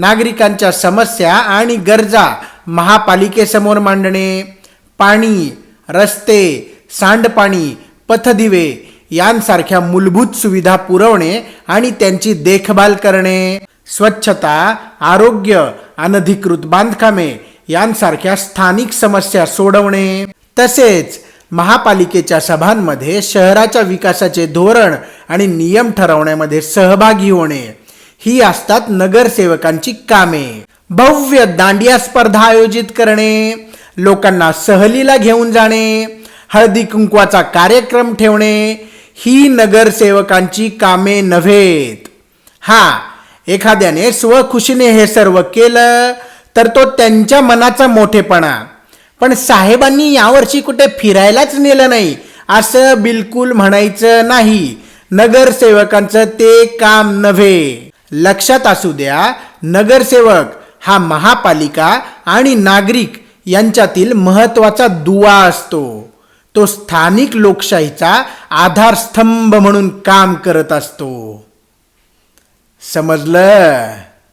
नागरिकांच्या समस्या आणि गरजा महापालिकेसमोर मांडणे पाणी रस्ते सांडपाणी पथदिवे यांसारख्या मूलभूत सुविधा पुरवणे आणि त्यांची देखभाल करणे स्वच्छता आरोग्य अनधिकृत बांधकामे यांसारख्या स्थानिक समस्या सोडवणे. तसेच महापालिकेच्या सभांमध्ये शहराच्या विकासाचे धोरण आणि नियम ठरवण्यामध्ये सहभागी होणे. ही असतात नगरसेवकांची कामे. भव्य दांडिया स्पर्धा आयोजित करणे लोकांना सहलीला घेऊन जाणे हळदी कुंकवाचा कार्यक्रम ठेवणे ही नगरसेवकांची कामे नव्हेत. हा एखाद्याने स्वखुशीने हे सर्व केलं तर तो त्यांच्या मनाचा मोठेपणा. पण साहेबांनी यावर्षी कुठे फिरायलाच नेलं नाही असं बिलकुल म्हणायचं नाही. नगरसेवकांचं ते काम नव्हे. लक्षात असू द्या नगरसेवक हा महापालिका आणि नागरिक यांच्यातील महत्त्वाचा दुवा असतो. तो स्थानिक लोकशाहीचा आधारस्तंभ म्हणून काम करत असतो. समजलं?